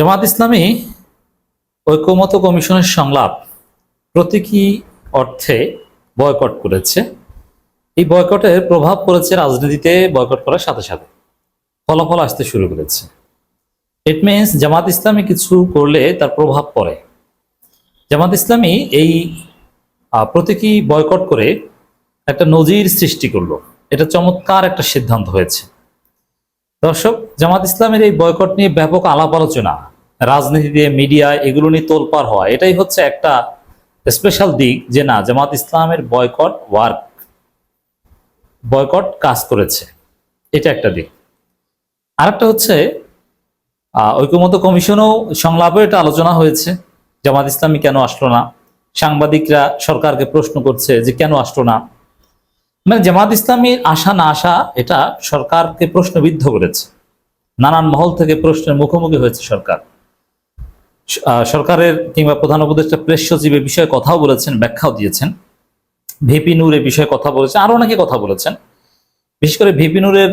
জামাত ইসলামী ঐক্যমত কমিশনের সংলাপ প্রতীকী অর্থে বয়কট করেছে। এই বয়কটের প্রভাব পড়েছে রাজনীতিতে বয়কট করার সাথে সাথে। ফলাফল আসতে শুরু করেছে। ইট মিনস জামাত ইসলামী কিছু করলে তার প্রভাব পড়ে। জামাত ইসলামী এই প্রতীকী বয়কট করে একটা নজির সৃষ্টি করল। এটা চমৎকার একটা সিদ্ধান্ত হয়েছে। দর্শক, জামাত ইসলামের এই বয়কট নিয়ে ব্যাপক আলাপ আলোচনা রাজনীতিতে মিডিয়া, এগুলো নিয়ে তোলপার হওয়া, এটাই হচ্ছে একটা স্পেশাল দিক যে না, জামাত ইসলামের বয়কট ওয়ার্ক বয়কট কাজ করেছে। এটা একটা দিক। আরেকটা হচ্ছে ঐক্যমত কমিশনও সংলাপে এটা আলোচনা হয়েছে, জামাত ইসলামী কেন আসলো না? সাংবাদিকরা সরকারকে প্রশ্ন করছে যে কেন আসলো না? মানে জামাত ইসলামীর আসা না আসা, এটা সরকারকে প্রশ্নবিদ্ধ করেছে। নানান মহল থেকে প্রশ্নের মুখোমুখি হয়েছে সরকার। সরকারের কিংবা প্রধান উপদেষ্টা প্রেস সচিব বিষয়ে কথাও বলেছেন, ব্যাখ্যাও দিয়েছেন। ভিপি নূর এ বিষয়ে কথা বলেছেন আরও অনেকে কথা বলেছেন। বিশেষ করে ভিপি নূরের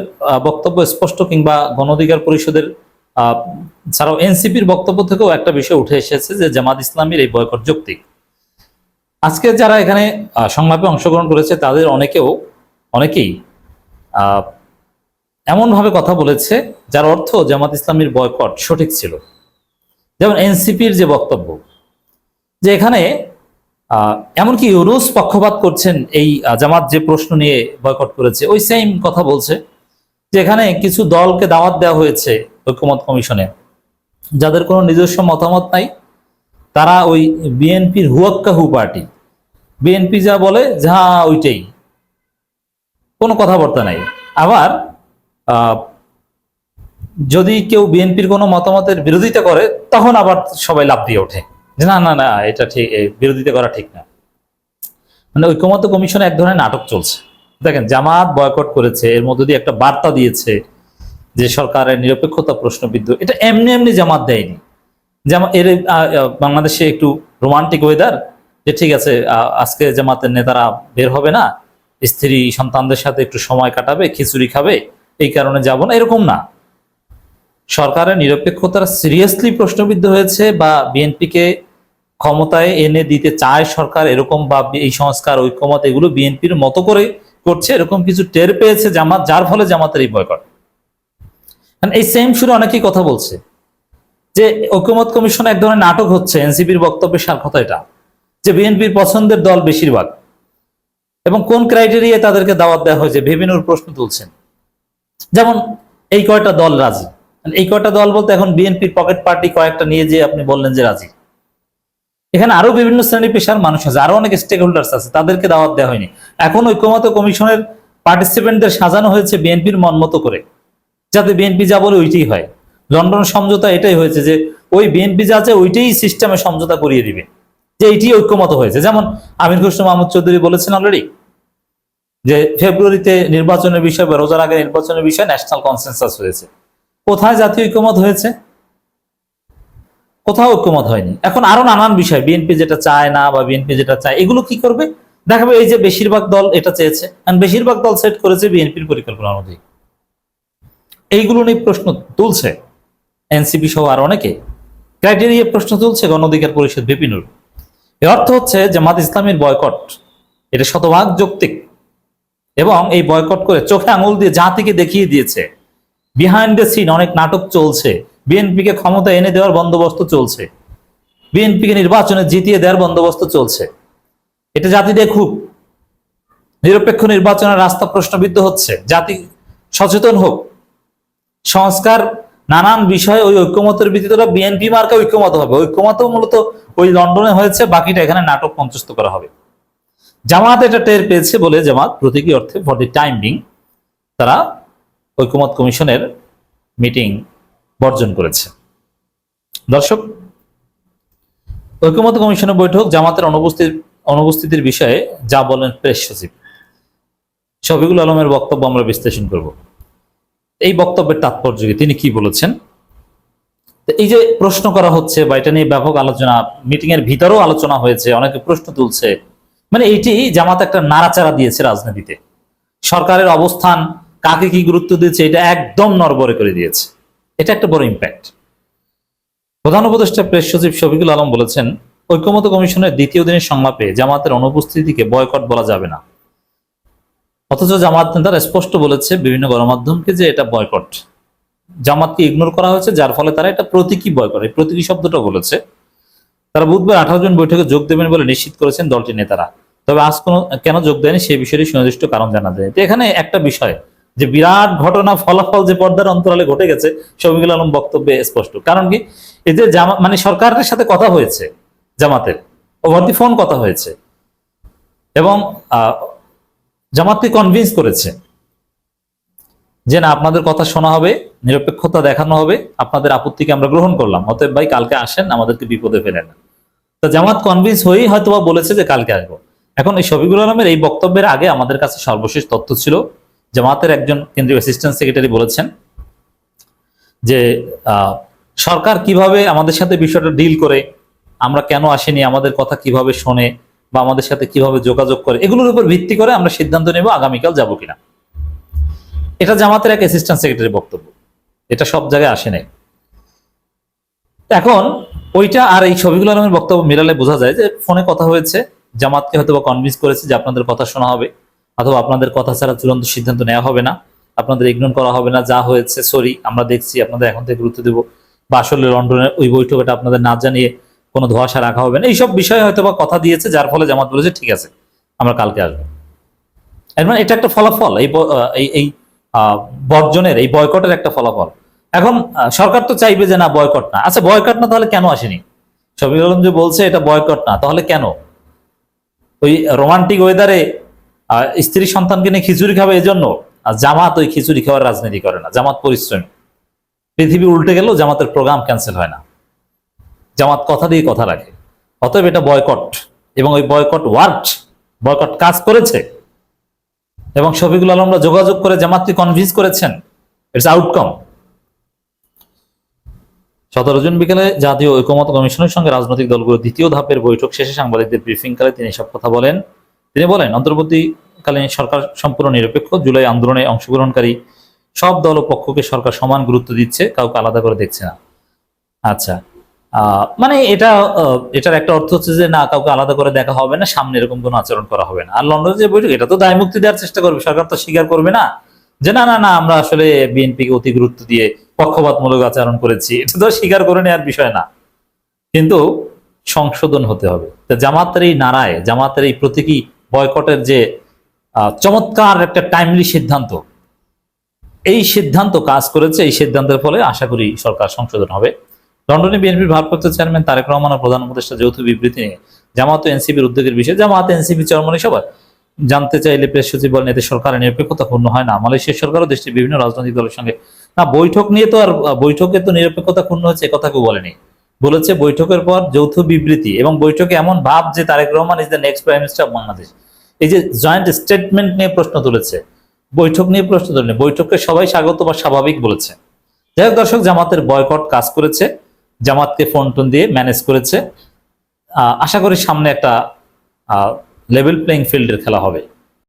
বক্তব্য স্পষ্ট কিংবা গণ অধিকার পরিষদের ছাড়াও এনসিপির বক্তব্য থেকেও একটা বিষয় উঠে এসেছে যে জামাত ইসলামীর এই বয়কট যৌক্তিক আজকে যারা এখানে সংলাপে অংশগ্রহণ করেছে, তাদের অনেকেও, অনেকেই এমনভাবে কথা বলেছে, যার অর্থ জামাত ইসলামীর বয়কট সঠিক ছিল। যেমন এনসিপির যে বক্তব্য, যে এখানে এমনকি ইউনুস পক্ষপাত করছেন এই জামাত যে প্রশ্ন নিয়ে বয়কট করেছে, ওই সেম কথা বলছে, যে এখানে কিছু দলকে দাওয়াত দেওয়া হয়েছে ঐক্যমত কমিশনে। যাদের কোনো নিজস্ব মতামত নাই, তারা ওই বিএনপির হুয়াক্কা হু পার্টি। বিএনপি যা বলে, যা ওইটাই। কোনো কথাবার্তা নাই। আবার যদি কেউ বিএনপির কোনো মতামতের বিরোধিতা করে, তখন আবার সবাই লাভ দিয়ে ওঠে। যে না না না, এটা ঠিক বিরোধিতা করা ঠিক না। মানে ঐক্যমত কমিশনে এক ধরনের নাটক চলছে। দেখেন, জামাত বয়কট করেছে, এর মধ্য দিয়ে একটা বার্তা দিয়েছে যে সরকারের নিরপেক্ষতা প্রশ্নবিদ্ধ। এটা এমনি এমনি জামাত দেয়নি। যেমন এর বাংলাদেশে একটু রোমান্টিক ওয়েদার যে ঠিক আছে আজকে জামাতের নেতারা বের হবে না, স্ত্রী সন্তানদের সাথে একটু সময় কাটাবে, খিচুড়ি খাবে, এই কারণে যাব না। এরকম না। সরকারের নিরপেক্ষতার সিরিয়াসলি প্রশ্নবিদ্ধ হয়েছে বা বিএনপিকে ক্ষমতায় এনে দিতে চায় সরকার, এরকম বা এই সংস্কার, ঐক্যমত, এগুলো বিএনপির মতো করে করছে, এরকম কিছু টের পেয়েছে জামাত, যার ফলে জামাতের এই বয়কট। এই সেম সুরে অনেকেই কথা বলছে যে ঐক্যমত কমিশন এক ধরনের নাটক হচ্ছে, এনসিপির বক্তব্যের সার কথা এটা, যে বিএনপির পছন্দের দল বেশিরভাগ। এবং কোন ক্রাইটেরিয়ায় তাদেরকে দাওয়াত দেওয়া হয়েছে ভেবিনুর প্রশ্ন তুলছেন। যেমন এই কয়টা দল রাজি? এই কয়টা দল বলতে এখন বিএনপির পকেট পার্টি কয়েকটা নিয়ে যে আপনি বললেন যে রাজি। এখানে আরও বিভিন্ন শ্রেণি পেশার মানুষ আছে, আরও অনেক স্টেক হোল্ডার্স আছে, তাদেরকে দাওয়াত দেওয়া হয়নি। এখন ঐক্যমত কমিশনের পার্টিসিপেন্টদের সাজানো হয়েছে বিএনপির মন মতো করে, যাতে বিএনপি যা বলে ওইটাই হয়। লন্ডন সমঝোতা এটাই হয়েছে যে, ওই বিএনপি যা আছে ওইটাই সিস্টেমে সমঝোতা করিয়ে দিবে, যে এইটি ঐক্যমত হয়েছে। যেমন আমির হোসেন মাহমুদ চৌধুরী বলেছেন অলরেডি যে ফেব্রুয়ারিতে নির্বাচনের বিষয় বা রোজার আগে নির্বাচনের বিষয়ে ন্যাশনাল কনসেনসাস হয়েছে। কোথায় জাতীয় ঐক্যমত হয়েছে? কোথাও ঐক্যমত হয়নি। এখন আরও নানান বিষয়, বিএনপি যেটা চায় না বা বিএনপি যেটা চায়, এগুলো কি করবে? দেখাবে এই যে বেশিরভাগ দল এটা চেয়েছে বেশিরভাগ দল সেট করেছে বিএনপির পরিকল্পনা অনুযায়ী। এইগুলো নিয়ে প্রশ্ন তুলছে এনসিপি সহ আর অনেকে। ক্রাইটেরিয়া প্রশ্ন তুলছে গণ অধিকার পরিষদ বিপিনুর। এর অর্থ হচ্ছে জামাত ইসলামের বয়কট, এটা শতভাগ যৌক্তিক। এবং এই বয়কট করে চোখে আঙুল দিয়ে জাতিকে দেখিয়ে দিয়েছে। বিহাইন্ড দ্য সিন অনেক নাটক চলছে। বিএনপিকে ক্ষমতা এনে দেওয়ার বন্দোবস্ত চলছে। বিএনপিকে নির্বাচনে জিতিয়ে দেওয়ার বন্দোবস্ত চলছে। এটা জাতি দেখুক। নিরপেক্ষ নির্বাচনের রাস্তা প্রশ্নবিদ্ধ হচ্ছে। জাতি সচেতন হোক। সংস্কার নানান বিষয়ে ওই ঐক্যমতের ভিত্তিতে বিএনপি মার্কা ঐক্যমত হবে। ঐক্যমত মূলত ওই লন্ডনে হয়েছে, বাকিটা এখানে নাটক মঞ্চস্থ করা হবে। জামাত এটা টের পেয়েছে বলে জামাত প্রতীকী অর্থে ফর দি টাইম বিং তারা ঐক্যমত কমিশনের মিটিং বর্জন করেছে। দর্শক ঐক্যমত কমিশনের বৈঠক জামাতের অনুপস্থিত অনুপস্থিতির বিষয়ে যা বলেন প্রেস সচিব। শফিকুল আলমের বক্তব্য আমরা বিশ্লেষণ করব। এই বক্তব্যের তাৎপর্য তিনি কি বলেছেন? এই যে প্রশ্ন করা হচ্ছে বা এটা নিয়ে ব্যাপক আলোচনা মিটিং এর ভিতরেও আলোচনা হয়েছে, অনেকে প্রশ্ন তুলছে। মানে এইটি জামাত একটা নাড়াচাড়া দিয়েছে রাজনীতিতে। সরকারের অবস্থান কাকে কি গুরুত্ব দিয়েছে, এটা একদম নরবরে করে দিয়েছে। এটা একটা বড় ইম্প্যাক্ট প্রধান উপদেষ্টা প্রেস সচিব শফিকুল আলম বলেছেন, ঐক্যমত কমিশনের দ্বিতীয় দিনের সংলাপে জামাতের অনুপস্থিতিকে বয়কট বলা যাবে না। অথচ জামাত নেতারা স্পষ্ট বলেছে বিভিন্ন গণমাধ্যমকে যে এটা বয়কট জামাতকে ইগনোর করা হয়েছে, যার ফলে তারা এটা প্রতীকী বয়কট এই প্রতীকী শব্দটা বলেছে। তারা বুধবার আঠারো জন বৈঠকে যোগ দেবেন বলে নিশ্চিত করেছেন দলটির নেতারা। তবে আজ কোনো কেন যোগ দেয়নি সেই বিষয়ে সুনির্দিষ্ট কারণ জানা যায় এখানে একটা বিষয় যে বিরাট ঘটনা, ফলাফল যে পর্দার অন্তরালে ঘটে গেছে, শফিকুল আলম বক্তব্যে স্পষ্ট। কারণ কি? এই যে জামা মানে সরকারের সাথে কথা হয়েছে জামাতের, ওভার ফোন কথা হয়েছে। এবং জামাতকে কনভিন্স করেছে যে না, আপনাদের কথা শোনা হবে, নিরপেক্ষতা দেখানো হবে, আপনাদের আপত্তিকে আমরা গ্রহণ করলাম। অতএব ভাই, কালকে আসেন, আমাদেরকে বিপদে ফেলেন না। তো জামাত কনভিন্স হয়েই হয়তোবা বলেছে যে কালকে আসব। এখন এই শফিকুল আলমের এই বক্তব্যের আগে আমাদের কাছে সর্বশেষ তথ্য ছিল জামাতের একজন কেন্দ্রীয় অ্যাসিস্ট্যান্ট সেক্রেটারি বলেছেন যে সরকার কীভাবে আমাদের সাথে বিষয়টা ডিল করে, আমরা কেন আসিনি, আমাদের কথা কীভাবে শোনে বা আমাদের সাথে কীভাবে যোগাযোগ করে, এগুলোর উপর ভিত্তি করে আমরা সিদ্ধান্ত নেব আগামীকাল যাব কিনা। এটা জামাতের এক অ্যাসিস্ট্যান্ট সেক্রেটারি বক্তব্য। এটা সব জায়গায় আসে নাই। এখন ওইটা আর এই ছবিগুলো আলমের বক্তব্য মিলালে বোঝা যায় যে, ফোনে কথা হয়েছে, জামাতকে হয়তো বা কনভিন্স করেছে যে আপনাদের কথা শোনা হবে। অথবা আপনাদের কথা ছাড়া চূড়ান্ত সিদ্ধান্ত নেওয়া হবে না। আপনাদের ইগনোর করা হবে না, যা হয়েছে সরি আমরা দেখছি, আপনাদের এখন থেকে গুরুত্ব দেবো। বা আসলে লন্ডনের ওই বৈঠকটা আপনাদের না জানিয়ে কোনো ধোয়াশা রাখা হবে না। এইসব বিষয়ে হয়তো বা কথা দিয়েছে, যার ফলে জামাত বলেছে, ঠিক আছে, আমরা কালকে আসব। মানে এটা একটা ফলাফল, এই এই বর্জনের, এই বয়কটের একটা ফলাফল। এখন সরকার তো চাইবে যে না, বয়কট না। আচ্ছা বয়কট না তাহলে কেন আসেনি? শফিক আলম যে বলছে, এটা বয়কট না, তাহলে কেন? ওই রোমান্টিক ওয়েদারে স্ত্রী সন্তানকে নিয়ে খিচুড়ি খাবে এই জন্য আর জামাত ওই খিচুড়ি খাওয়ার রাজনীতি করে না। জামাত পরিশ্রমী। পৃথিবী উল্টে গেলেও জামাতের প্রোগ্রাম ক্যান্সেল হয় না। জামাত কথা দিয়ে কথা রাখে। অতএব এটা বয়কট এবং ওই বয়কট ওয়ার্ড বয়কট কাজ করেছে। এবং শফিকুল আলমরা যোগাযোগ করে জামাতকে কনভিন্স করেছেন ইটস আউটকাম সতেরো জুন বিকেলে জাতীয় ঐকমত্য কমিশনের সঙ্গে রাজনৈতিক দলগুলোর দ্বিতীয় ধাপের বৈঠক শেষে সাংবাদিকদের ব্রিফিংকালে তিনি এসব কথা বলেন। তিনি বলেন, অন্তর্বর্তীকালীন সরকার সম্পূর্ণ নিরপেক্ষ। জুলাই আন্দোলনে অংশগ্রহণকারী সব দল ও পক্ষকে সরকার সমান গুরুত্ব দিচ্ছে, কাউকে আলাদা করে দেখছে না। আচ্ছা। মানে এটা এটার একটা অর্থ হচ্ছে যে, না, কাউকে আলাদা করে দেখা হবে না, সামনে এরকম কোনো আচরণ করা হবে না। আর লন্ডনের যে বৈঠক, এটা তো দায় মুক্তি দেওয়ার চেষ্টা করবে, সরকার তো স্বীকার করবে না যে, না না না, আমরা আসলে বিএনপিকে অতি গুরুত্ব দিয়ে পক্ষপাতমূলক আচরণ করেছি। এটা তো স্বীকার করে নেওয়ার বিষয় না। কিন্তু সংশোধন হতে হবে। জামাতের এই নারায়, জামাতের এই প্রতীকী বয়কটের যে চমৎকার একটা টাইমলি সিদ্ধান্ত, এই সিদ্ধান্ত কাজ করেছে, এই সিদ্ধান্তের ফলে আশা করি সরকার সংশোধন হবে। লন্ডনে বিএনপির ভারপ্রাপ্ত চেয়ারম্যান তারেক রহমান ও প্রধান উপদেষ্টা যৌথ বিবৃতি নিয়ে জামাত এনসিপির উদ্যোগের বিষয়ে জামাত এনসিপি চরমনি সভা জানতে চাইলে প্রেস সচিব বলেন, এতে সরকারের নিরপেক্ষতা পূর্ণ হয় না। মালয়েশিয়ার সরকারও দেশটির বিভিন্ন রাজনৈতিক দলের সঙ্গে, না, বৈঠক নিয়ে তো আর, বৈঠকে তো নিরপেক্ষতা পূর্ণ হয়েছে কথা কেউ বলেনি। বলেছে বৈঠকের পর যৌথ বিবৃতি এবং বৈঠকে এমন ভাব যে Tarique Rahman is the next prime minister of Bangladesh এই যে জয়েন্ট স্টেটমেন্ট নিয়ে প্রশ্ন তুলেছে, বৈঠক নিয়ে প্রশ্ন তুলেনি, বৈঠককে সবাই স্বাগত বা স্বাভাবিক বলেছে। যাই হোক দর্শক, জামাতের বয়কট কাজ করেছে, জামাতকে ফোন টোন দিয়ে ম্যানেজ করেছে। আশা করি সামনে একটা লেভেল প্লেইং ফিল্ডের খেলা হবে।